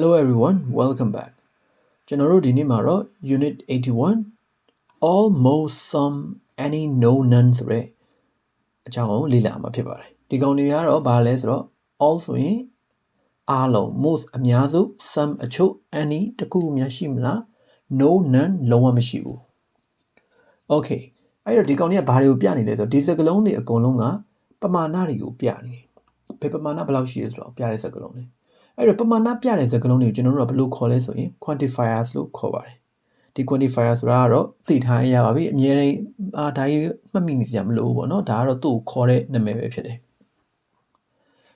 Hello everyone, welcome back. ကျွန်တော်တို့ဒီနေ့မှာတော့ Unit 81 All Most Some Any No None ဆိုတဲ့အကြောင်းကိုလေ့လာမှာဖြစ်ပါတယ်။ဒီကောင်တွေကတော့ဘာလဲဆိုတော့ all ဆိုရင်အားလုံး most အများစု some အချို့ any တခုခုများရှိမလား no none လုံးဝမရှိဘူး။ Okay အဲ့တော့ဒီကောင်တွေကဘာတွေကိုပြနေလဲဆိုတော့ဒီစကားလုံးတွေအကုန်လုံးကပမာဏတွေကိုပြနေတယ်။ဘယ်ပမာဏဘယ်လောက်ရှိလဲဆိုတော့ပြတဲ့စကားလုံးတွေ။ အဲ့တော့ပမာဏပြတဲ့စကားလုံးတွေကိုကျွန်တော်တို့ကဘယ်လိုခေါ်လဲဆိုရင် quantifiers လို့ခေါ်ပါတယ်ဒီ quantifier ဆိုတာကတော့သိထားရပါပြီအမြဲတမ်းအာဒါကြီးမှတ်မိနေစရာမလိုဘူးပေါ့နော်ဒါကတော့သူ့ကိုခေါ်တဲ့နာမည်ပဲဖြစ်တယ်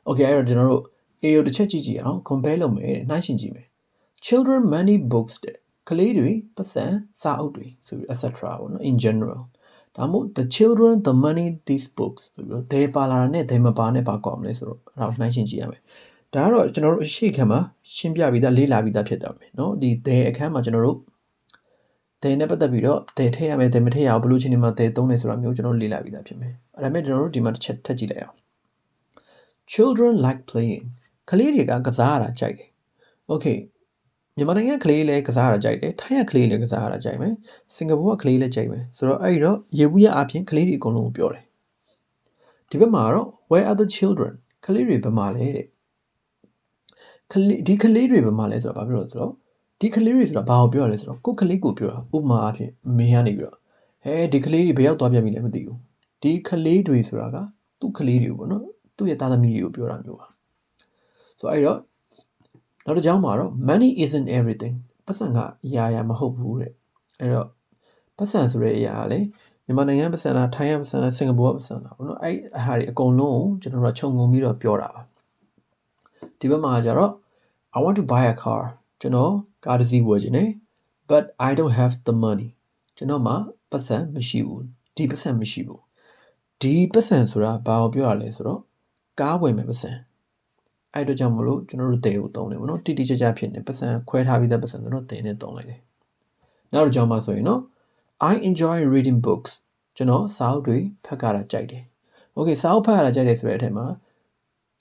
Okay အဲ့တော့ကျွန်တော်တို့ A ကိုတစ်ချက်ကြည့်ကြည့်အောင် compare လုပ်မယ်နှိုင်းယှဉ်ကြည့်မယ် children many books တဲ့ကလေးတွေပတ်စံစာအုပ်တွေဆိုပြီး etc ပေါ့နော် in general ဒါမှမဟုတ် the children the money these books ဆိုပြီးတော့ they ပါလာတာနဲ့ they မပါနဲ့ပါကောင်းမလဲဆိုတော့အဲ့ဒါကိုနှိုင်းယှဉ်ကြည့်ရမယ် ဒါကတော့ကျွန်တော်တို့အရှိခန်းမှာရှင်းပြပြီးသားလေးလာပြီးသားဖြစ်တာပဲเนาะဒီ they အခန်းမှာကျွန်တော်တို့ they နဲ့ပတ်သက်ပြီးတော့ they ထည့်ရမယ် they မထည့်ရအောင်ဘယ်လိုချင်းဒီမှာ they သုံးလဲဆိုတာမျိုးကျွန်တော်တို့လေ့လာပြီးသားဖြစ်မယ်အဲ့ဒါမဲ့ကျွန်တော်တို့ဒီမှာတစ်ချက်ထပ်ကြည့်လိုက်အောင် children like playing ကလေးတွေကကစားရတာကြိုက်တယ် okay မြန်မာနိုင်ငံကလေးလည်းကစားရတာကြိုက်တယ်ထိုင်းကကလေးလည်းကစားရတာကြိုက်မယ်စင်ကာပူကကလေးလည်းကြိုက်မယ်ဆိုတော့အဲ့ဒီတော့ရေဘူးရအပြင်ကလေးတွေအကုန်လုံးကိုပြောတယ်ဒီဘက်မှာတော့ where are the children ကလေးတွေဘယ်မှာလဲတဲ့ ကလေးဒီကလေးတွေဘယ်မှာလဲဆိုတော့ဘာပြောလို့ဆိုတော့ဒီကလေးတွေဆိုတာဘာကိုပြောရလဲဆိုတော့ကိုယ်ကလေးကိုပြောတာဥပမာအဖြစ်မင်းကနေပြီးတော့ဟဲဒီကလေးတွေဘယ်ရောက်သွားပြန်ပြီလဲမသိဘူးဒီကလေးတွေဆိုတာကသူ့ကလေးတွေပေါ့နော်သူ့ရဲ့သားသမီးတွေကိုပြောတာမျိုးပါဆိုတော့အဲ့တော့နောက်တစ်ကြောင်းမှာတော့ money isn't everything ပတ်စံကအရာရာမဟုတ်ဘူးတဲ့အဲ့တော့ပတ်စံဆိုတဲ့အရာကလေမြန်မာနိုင်ငံပတ်စံလားထိုင်းကပတ်စံလားစင်ကာပူကပတ်စံလားပေါ့နော်အဲ့အဟာတွေအကုန်လုံးကိုကျွန်တော်တို့ခြုံငုံပြီးတော့ပြောတာပါ ဒီဘက်မှာကျတော့ I want to buy a car ကျွန်တော်ကားတစ်စီးဝယ်ချင်တယ် but I don't have the money ကျွန်တော်မှာပတ်စံမရှိဘူးဒီပတ်စံမရှိဘူးဒီပတ်စံဆိုတာဘာကိုပြောရလဲဆိုတော့ကားဝယ်မယ်ပတ်စံအဲ့တော့ကြောင့်မလို့ကျွန်တော်တို့တဲကိုတုံးတယ်ဗောနော်တိတိကျကျဖြစ်နေပတ်စံခွဲထားပြီးတဲ့ပတ်စံဆိုတော့တဲနဲ့တုံးလိုက်တယ်နောက်တစ်ကြောင်းမှာဆိုရင်နော် I enjoy reading books ကျွန်တော်စာအုပ်တွေဖတ်ကြတာကြိုက်တယ် Okay စာအုပ်ဖတ်ရတာကြိုက်တယ်ဆိုတဲ့အထက်မှာ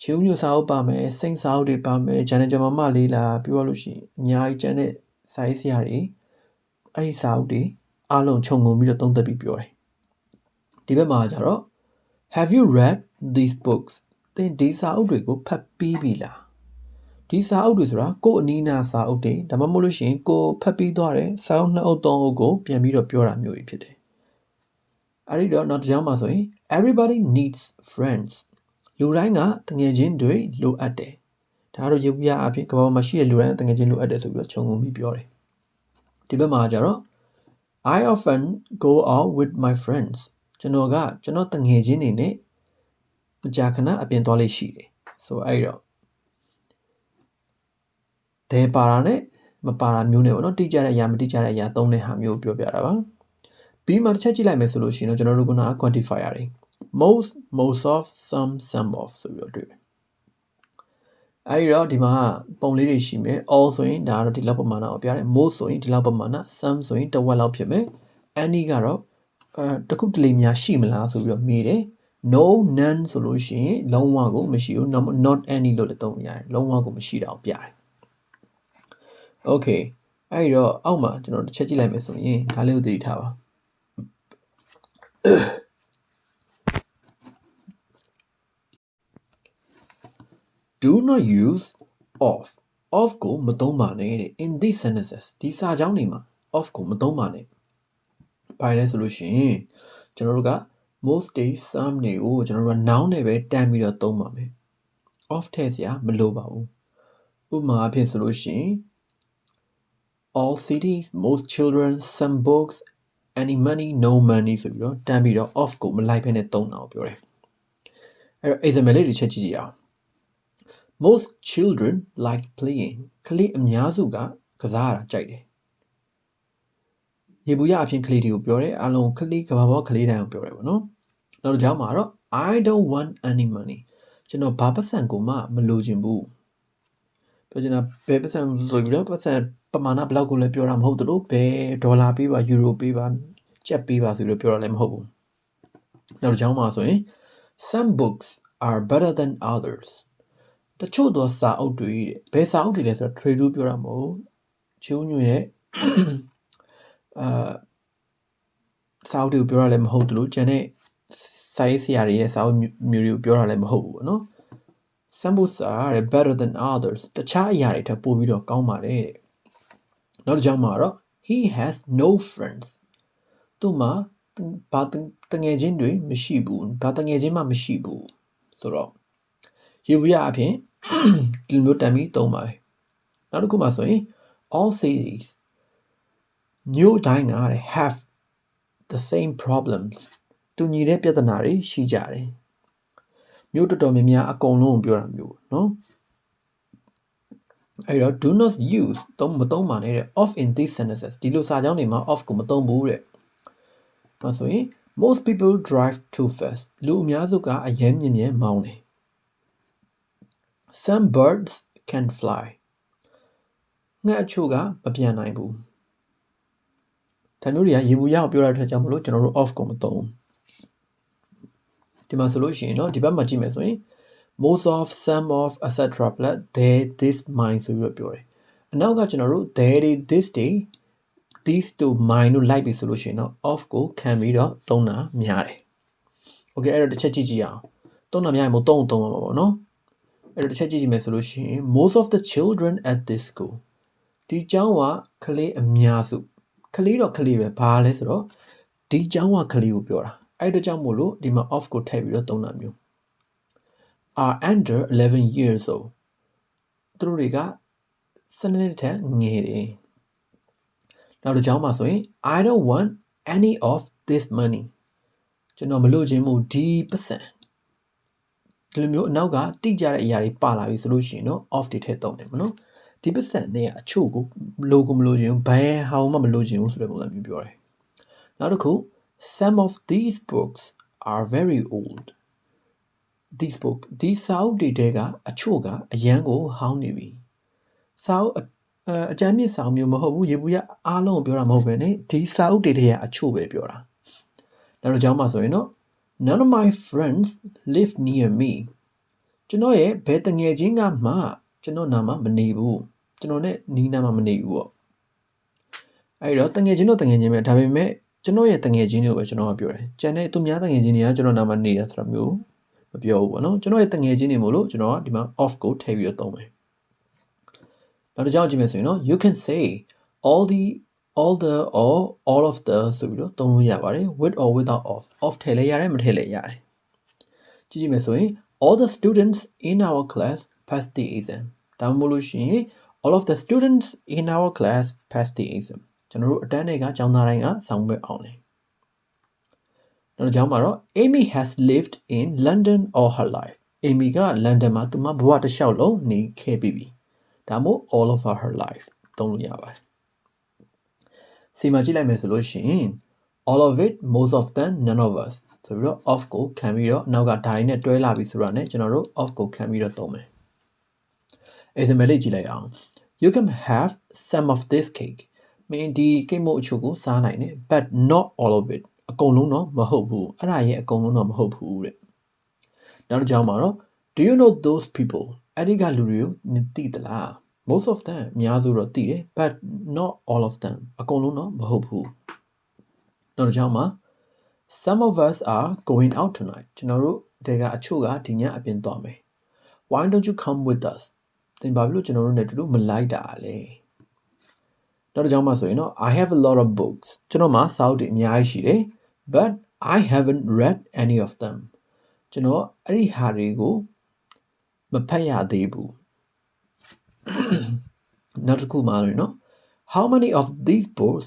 ချေဦးညိုစာအုပ်ပါမယ်စိတ်စာအုပ်တွေပါမယ်ဂျန်နယ်ဂျမမလေးလာပြောရလို့ရှိရင်အများကြီးကျန်တဲ့စာရေးဆရာတွေအဲ့ဒီစာအုပ်တွေအားလုံးခြုံငုံပြီးတော့သုံးသပ်ပြီးပြောတယ်ဒီဘက်မှာကျတော့ Have you read these books သင်ဒီစာအုပ်တွေကိုဖတ်ပြီးပြီလားဒီစာအုပ်တွေဆိုတာကို့အနီးနားစာအုပ်တွေဒါမှမဟုတ်လို့ရှိရင်ကိုဖတ်ပြီးသွားတယ်စာအုပ်နှစ်အုပ်သုံးအုပ်ကိုပြန်ပြီးတော့ပြောတာမျိုးကြီးဖြစ်တယ်အဲ့ဒီတော့နောက်တစ်ကြောင်းမှာဆိုရင် everybody needs friends လူတိုင်းကတငယ်ချင်းတွေလိုအပ်တယ်ဒါကတော့ရုပ်ပြအဖြစ်ကမ္ဘာမှာရှိတဲ့လူတိုင်းတငယ်ချင်းလိုအပ်တယ်ဆိုပြီးတော့ခြုံငုံပြီးပြောတယ်ဒီဘက်မှာကျတော့ I often go out with my friends ကျွန်တော်ကကျွန်တော်တငယ်ချင်းတွေနဲ့မကြာခဏအပြင်သွားလေးရှိတယ်ဆိုအဲ့တော့ဒဲပါတာနဲ့မပါတာမျိုးနဲ့ပေါ့နော်တိကျတဲ့အရာမတိကျတဲ့အရာသုံးတဲ့ဟာမျိုးပြောပြတာပါပြီးမှတစ်ချက်ကြည့်လိုက်မယ်ဆိုလို့ရှိရင်တော့ကျွန်တော်တို့က quantifier တွေ most most of some some of ဆိုပြီးတော့တွေ့မယ်အဲဒီတော့ဒီမှာပုံလေးတွေရှိမယ် all ဆိုရင်ဒါကတော့ဒီလောက်ပမာဏကိုပြတယ် most ဆိုရင်ဒီလောက်ပမာဏ some ဆိုရင်တဝက်လောက်ဖြစ်မယ် any ကတော့အဲတခုတလေများရှိမလားဆိုပြီးတော့မေးတယ် no none ဆိုလို့ရှိရင်လုံးဝကိုမရှိဘူး not any လို့လည်းသုံးရတယ်လုံးဝကိုမရှိတာကိုပြတယ် okay အဲဒီတော့အောက်မှာကျွန်တော်တစ်ချက်ကြည့်လိုက်မယ်ဆိုရင်ဒါလေးကိုသတိထားပါ do not use of of ကိုမသုံးပါနဲ့တဲ့ in these sentences ဒီစာကြောင်းတွေမှာ of ကိုမသုံးပါနဲ့ဘာလဲဆိုလို့ရှိရင်ကျွန်တော်တို့က most days some တွေကိုကျွန်တော်တို့က noun နဲ့ပဲတန်းပြီးတော့သုံးပါမယ် of ထည့်စရာမလိုပါဘူးဥပမာအဖြစ်ဆိုလို့ရှိရင် all cities most children some books any money no money ဆိုပြီးတော့တန်းပြီးတော့ of ကိုမလိုက်ဘဲနဲ့သုံးတာကိုပြောတယ်အဲ့တော့ example လေးတစ်ချက်ကြည့်ကြည့်အောင် most children like playing ကလေးအများစုက ကစားရတာကြိုက်တယ်ရေဘူးရအဖြစ်ကလေးတွေကိုပြောတယ်အလုံးကလေးကဘာပေါ်ကလေးတိုင်းကိုပြောတယ်ပေါ့နော်နောက်တစ်ကြောင်းမှာတော့ I don't want any money ကျွန်တော်ဘာပတ်စံကိုမှမလိုချင်ဘူးပြောချင်တာဘယ်ပတ်စံဆိုပြီးတော့ပတ်စံပမာဏဘယ်လောက်ကိုလည်းပြောတာမဟုတ်သလိုဘယ်ဒေါ်လာပေးပါယူရိုပေးပါကျပ်ပေးပါဆိုပြီးတော့ပြောတာလည်းမဟုတ်ဘူးနောက်တစ်ကြောင်းမှာဆိုရင် some books are better than others တတချို့သောစာအုပ်တွေတဲ့ဘယ်စာအုပ်တွေလဲဆိုတော့ trade ပြောတာမဟုတ်ချူးညွရဲ့အာစာအုပ်တွေကိုပြောတာလည်းမဟုတ်တလို့ကျန်တဲ့စာရေးဆရာတွေရဲ့စာအုပ်မျိုးတွေကိုပြောတာလည်းမဟုတ်ဘူးပေါ့နော် some books are better than others တခြားအရာတွေထပ်ပို့ပြီးတော့ကောင်းပါတယ်တဲ့နောက်တစ်ကြောင်းမှာတော့ he has no friends သူ့မှာဘာတငယ်ချင်းတွေမရှိဘူးဘာတငယ်ချင်းမှမရှိဘူးဆိုတော့ရေဘူးရအဖြစ် ဒီလိုမျိုးတန်ပြီးသုံးပါတယ်နောက်တစ်ခုမှဆိုရင် all cities မြို့တိုင်းကတဲ့ have the same problems တူညီတဲ့ပြဿနာတွေရှိကြတယ်မြို့တော်တော်များများအကုန်လုံးပြောတာမျိုးပေါ့နော်အဲ့တော့ do not use သုံးမသုံးပါနဲ့တဲ့ off in these sentences ဒီလိုစာကြောင်းတွေမှာ off ကိုမသုံးဘူးတဲ့။ဒါဆိုရင် most people drive too fast လူအများစုကအယမ်းမြင့်မြင့်မောင်းတယ် some birds can fly ငှက်အချို့ကမပြန်နိုင်ဘူးဒါမျိုးတွေကရေဘူးရအောင်ပြောရတဲ့အတွက်ကြောင့်မလို့ကျွန်တော်တို့ off ကိုမသုံးဒီမှာဆိုလို့ရှိရင်เนาะဒီဘက်မှာကြည့်မယ်ဆိုရင် most of some of etc plus there this mine ဆိုပြီးတော့ပြောတယ်အနောက်ကကျွန်တော်တို့ there this day these to mine လို့လိုက်ပြီဆိုလို့ရှိရင်တော့ off ကိုခံပြီးတော့သုံးတာများတယ် okay အဲ့တော့တစ်ချက်ကြည့်ကြည့်အောင်သုံးတာများရင်မသုံးသုံးပါပေါ့နော် အဲ့တော့တစ်ချက်ကြည့်ကြည့်မယ်ဆိုလို့ရှိရင် most of the children at this school ဒီကျောင်းကကလေးအများစုကလေးတော့ကလေးပဲဘာလဲဆိုတော့ဒီကျောင်းကကလေးကိုပြောတာအဲ့တော့ကြောင့်မို့လို့ဒီမှာ off ကိုထည့်ပြီးတော့သုံးတာမျိုး are under 11 years old သူတို့တွေက12နှစ်ထက်ငယ်တယ်နောက်တစ်ကြောင်းမှာဆိုရင် I don't want any of this money ကျွန်တော်မလို့ခြင်းမို့ဒီပတ်စံ ဒီလိုမျိုးအနောက်ကတိကျတဲ့အရာတွေပါလာပြီဆိုလို့ရှိရင်တော့ off တွေထည့်သုံးတယ်မနော်ဒီပတ်စံနဲ့အချို့ကိုလိုကိုမလို့ခြင်းဘယ်ဟာမှမလို့ခြင်းဘူးဆိုတဲ့ပုံစံမျိုးပြောတယ်နောက်တစ်ခု some of these books are very old these book ဒီစာအုပ်တွေတဲကအချို့ကအရန်ကိုဟောင်းနေပြီစာအုပ်အကြမ်းမြင့်စာအုပ်မျိုးမဟုတ်ဘူးရေဘူးရအားလုံးကိုပြောတာမဟုတ်ပဲねဒီစာအုပ်တွေတဲကအချို့ပဲပြောတာနောက်တော့ကြောင်းမှာဆိုရင်တော့ none of my friends live near me ကျွန်တော်ရဲ့ဘယ်တငယ်ချင်းကမှကျွန်တော်နာမှာမနေဘူးကျွန်တော်နဲ့နီးနားမှာမနေဘူးပေါ့အဲ့တော့တငယ်ချင်းတို့တငယ်ချင်းပဲဒါပေမဲ့ကျွန်တော်ရဲ့တငယ်ချင်းတွေကိုပဲကျွန်တော်ကပြောတယ်ကျန်တဲ့သူများတငယ်ချင်းတွေကကျွန်တော်နာမှာနေတာဆိုတော့မျိုးမပြောဘူးပေါ့နော်ကျွန်တော်ရဲ့တငယ်ချင်းတွေမို့လို့ကျွန်တော်ကဒီမှာ off ကိုထည့်ပြီးတော့သုံးမယ်နောက်တစ်ကြောင်းကြည့်မယ်ဆိုရင်နော် you can say all the all the or all of the ဆိုပြီးတော့သုံးလို့ရပါတယ် with or without off off ထည့်လဲရတယ်မထည့်လဲရတယ်ကြည့်ကြည့်မယ်ဆိုရင် all the students in our class pass the exam ဒါမှမဟုတ်လို့ရှိရင် all of the students in our class pass the exam ကျွန်တော်တို့အတန်းတွေကကျောင်းသားတိုင်းကဆောင်းပဲအောင်တယ်နောက်တစ်ကြောင်းမှာတော့ Amy has lived in London all her life Amy က London မှာသူမဘဝတစ်လျှောက်လုံးနေခဲ့ပြီးပြီဒါမို့ all of her life သုံးလို့ရပါတယ် စီမှာကြည့်လိုက်မယ်ဆိုလို့ရှိရင် all of it most of them none of us ဆိုပြီးတော့ off ကိုခံပြီးတော့နောက်ကဒါရင်းနဲ့တွဲလာပြီဆိုတော့ ਨੇ ကျွန်တော်တို့ off ကိုခံပြီးတော့သုံးမယ် example လေးကြည့်လိုက်အောင် you can have some of this cake မင်းဒီကိတ်မုတ်အချို့ကိုစားနိုင်တယ် but not all of it အကုန်လုံးတော့မဟုတ်ဘူးအဲ့ဒါရဲ့အကုန်လုံးတော့မဟုတ်ဘူးတဲ့နောက်တစ်ကြောင်းမှာတော့ do you know those people အဲ့ဒီကလူတွေကိုသိသလား most of them အများစုတော့သိတယ် but not all of them အကုန်လုံးတော့မဟုတ်ဘူးနောက်တစ်ကြောင်းမှာ some of us are going out tonight ကျွန်တော်တို့တဲကအချို့ကဒီညအပြင်သွားမယ် why don't you come with us သင်ဘာဖြစ်လို့ကျွန်တော်တို့နဲ့တူတူမလိုက်တာလဲနောက်တစ်ကြောင်းမှာဆိုရင်တော့ I have a lot of books ကျွန်တော်မှာစာအုပ်တွေအများကြီးရှိတယ် but I haven't read any of them ကျွန်တော်အဲ့ဒီဟာတွေကိုမဖတ်ရသေးဘူး နောက်တစ်ခုမှာလို့နော် how many of these books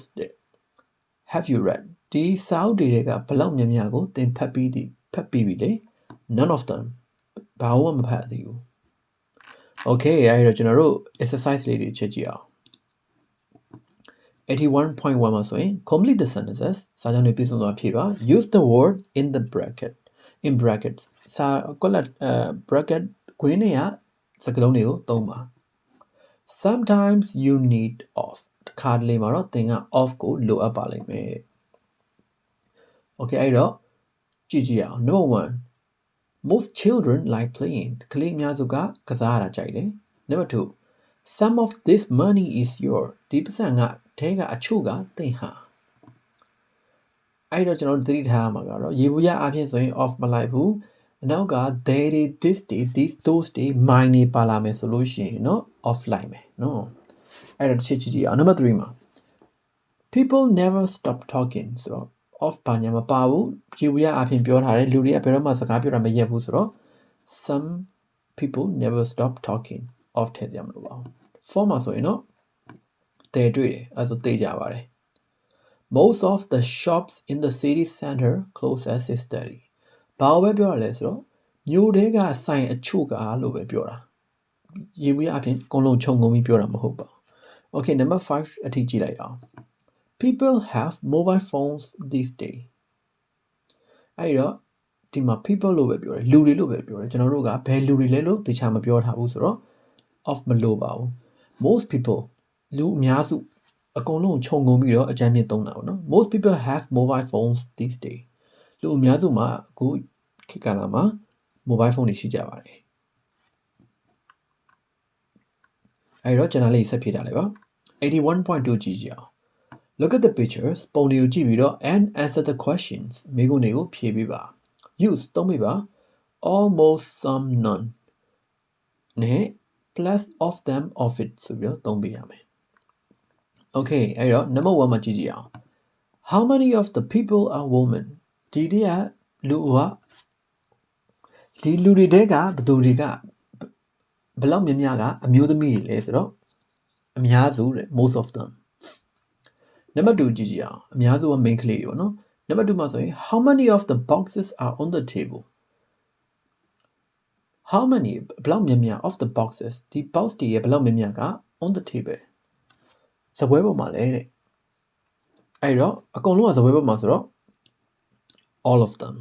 have you read ဒီစာအုပ်တွေကဘလောက်များများကိုသင်ဖတ်ပြီးဒီဖတ်ပြီးပြီလေ none of them ဘာမှမဖတ်သေးဘူး okay အဲ့တော့ကျွန်တော်တို့ exercise လေးတွေချက်ကြည့်အောင်81.1မှာဆိုရင် complete the sentences စာကြောင်းတွေပြည့်စုံစွာဖြည့်ပါ use the word in the bracket in brackets စာကွက်လက် bracket ခွင်းတွေကစကားလုံးတွေကိုသုံးပါ Sometimes you need off တခါတလေမှာတော့သင်က off ကိုလိုအပ်ပါလိမ့်မယ် okay အဲ့တော့ကြည့်ကြည့်အောင် number 1 most children like playing ကလေးအများစုကကစားရတာကြိုက်တယ် number 2 some of this money is your ဒီပတ်စံကထဲကအချို့ကသင်ဟာအဲ့တော့ကျွန်တော်တို့သတိထားရမှာကတော့ရေဘူးရအဖြစ်ဆိုရင် off မလိုက်ဘူး now का there is this day this day, माग्ने पालामे solution होइन offline होइन एडट सेचिजी Another रिमा people never stop talking so off ဘာညာမပါဘူးဖြူရအပြင်ပြောထားတယ်လူတွေကဘယ်တော့မှစကားပြောတာမရက်ဘူးဆိုတော့ some people never stop talking off ထည့်ကြမလို့ပါဘူး form မှာဆိုရင်တော့တယ်တွေ့တယ်အဲဆိုသိကြပါတယ် most of the shops in the city center close at 6:30 ဘာပဲပြောရလဲဆိုတော့မြို့တဲကဆိုင်အချို့ကလို့ပဲပြောတာရေဘူးရအပြင်အကုန်လုံးခြုံငုံပြီးပြောတာမဟုတ်ပါဘူး okay number 5အထိကြည့်လိုက်အောင် people have mobile phones these days အဲ့တော့ဒီမှာ people လို့ပဲပြောတယ်လူတွေလို့ပဲပြောတယ်ကျွန်တော်တို့ကဘယ်လူတွေလဲလို့တခြားမပြောထားဘူးဆိုတော့ off မလို့ပါဘူး most people လူအများစုအကုန်လုံးခြုံငုံပြီးတော့အကြမ်းမြင့်သုံးတာပေါ့နော် most people have mobile phones these days လူအများစုမှာအခုခေတ်ကာလမှာ mobile phone တွေရှိကြပါတယ်အဲ့တော့ကျွန်တော်လေးဆက်ဖြည့်ထားလိုက်ပါ81.2ကြည့်ကြအောင် Look at the pictures ပုံတွေကိုကြည့်ပြီးတော့ and answer the questions မိကုန်းတွေကိုဖြေပေးပါ use သုံးပေးပါ almost some none နဲ့ plus of them of it ဆိုပြီးတော့သုံးပေးရမယ် Okay အဲ့တော့ number 1မှာကြည့်ကြည့်အောင် How many of the people are women ဒီတည်းကလူကဒီလူတွေတဲကဘယ်သူတွေကဘယ်လောက်များများကအမျိုးသမီးတွေလဲဆိုတော့အများစုတဲ့ most of them နံပါတ်2ကြည့်ကြည့်အောင်အများစုက main ကလေးတွေပေါ့နော်နံပါတ်2မှာဆိုရင် how many of the boxes are on the table how many ဘယ်လောက်များများ of the boxes ဒီ box တွေရဲ့ဘယ်လောက်များများက on the table ဇပွဲပေါ်မှာလဲတဲ့အဲ့တော့အကုန်လုံးကဇပွဲပေါ်မှာဆိုတော့ all of them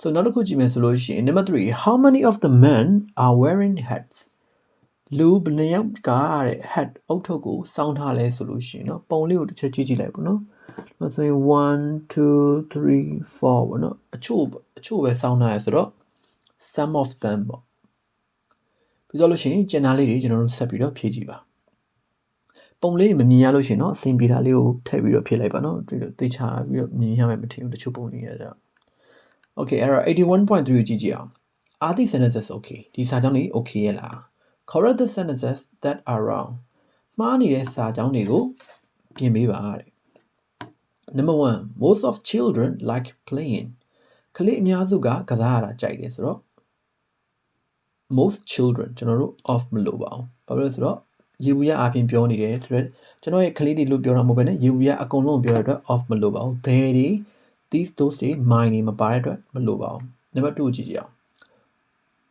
so နောက်တစ်ခုကြည့်မယ်ဆိုလို့ရှိရင် number 3 how many of the men are wearing hats လူဘယ်နှယောက်ကတဲ့ hat အုတ်ထုပ်ကိုစောင်းထားလဲဆိုလို့ရှိရင်เนาะပုံလေးကိုတစ်ချက်ကြည့်ကြည့်လိုက်ပေါ့နော်ဒါဆိုရင်1 2 3 4ပေါ့နော်အချို့အချို့ပဲစောင်းထားရဆိုတော့ some of them ပေါ့ပြီးတော့လို့ရှိရင်ကျန်တာလေးတွေကျွန်တော်တို့ဆက်ပြီးတော့ဖြည့်ကြည့်ပါ ပုံလေးမမြင်ရလို့ရှင်နော်အဆင်ပြေတာလေးကိုထည့်ပြီးတော့ဖြည့်လိုက်ပါနော်ဒီလိုသိချပြီးတော့မြင်ရမယ်မထင်ဘူးတချို့ပုံလေးရကြ Okay အဲ့တော့81.3ကိုကြည့်ကြည့်အောင် Are these sentences okay ဒီစာကြောင်းတွေ okay ရဲ့လား Correct the sentences that are wrong မှားနေတဲ့စာကြောင်းတွေကိုပြင်ပေးပါတဲ့ Number 1 most of children like playing ကလေးအများစုကကစားရတာကြိုက်တယ်ဆိုတော့ most children ကျွန်တော်တို့ off မလို့ပါအောင်ဘာဖြစ်လို့ဆိုတော့ ရေဘူးရအပြင်ပြောနေတယ်ဆိုတော့ကျွန်တော်ရဲ့ကလေးတွေလို့ပြောတာမဟုတ်ဘဲနဲ့ရေဘူးရအကုန်လုံးပြောတဲ့အတွက် off မလို့ပါဘူး they တွေ these those တွေ mine တွေမပါတဲ့အတွက်မလို့ပါဘူး number 2ကြည့်ကြအောင်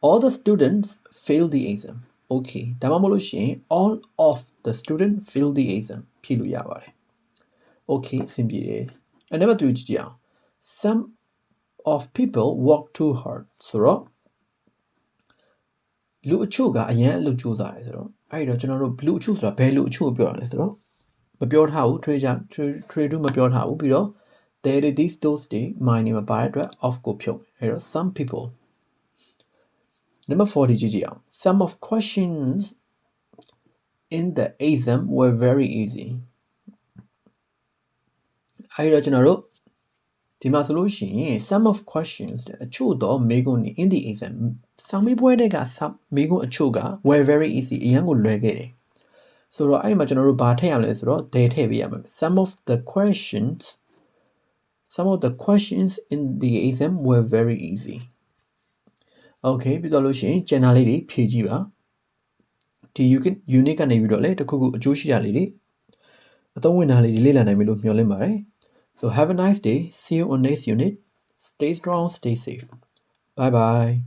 all the students fail the exam okay ဒါမှမဟုတ်လို့ရှိရင် all of the student fail the exam ဖြည့်လို့ရပါတယ် okay အဆင်ပြေတယ် and number 3ကြည့်ကြအောင် some of people work too hard ဆိုတော့လူအချို့ကအရန်အလုပ်ကြိုးစားတယ်ဆိုတော့ အဲ့ဒီတော့ကျွန်တော်တို့လူအချို့ဆိုတာဘယ်လူအချို့ကိုပြောရလဲဆိုတော့မပြောထားဘူး trade trade to မပြောထားဘူးပြီးတော့ there is these those တွေ mine တွေမပါတဲ့အတွက် off ကိုဖြုတ်မယ်အဲ့တော့ some people number 40ကြည့်ကြည့်အောင် some of questions in the exam were very easy အဲ့တော့ကျွန်တော်တို့ ဒီမှာဆိုလို့ရှိရင် some of questions အချို့တော့မေးခွန်းတွေ in the exam စာမေးပွဲတွေကမေးခွန်းအချို့က were very easy အရင်ကိုလွယ်ခဲ့တယ်ဆိုတော့အဲ့ဒီမှာကျွန်တော်တို့ဘာထည့်ရမလဲဆိုတော့ they ထည့်ပေးရမယ် some of the questions some of the questions in the exam were very easy okay ပြီးတော့လို့ရှိရင်ကျန်တာလေးတွေဖြည့်ကြည့်ပါဒီ unit ကနေပြီးတော့လေတခုခုအကျိုးရှိတာလေးတွေအသုံးဝင်တာလေးတွေလေ့လာနိုင်ပြီလို့မျှော်လင့်ပါတယ် So have a nice day. See you on next unit. Stay strong, stay safe. Bye bye.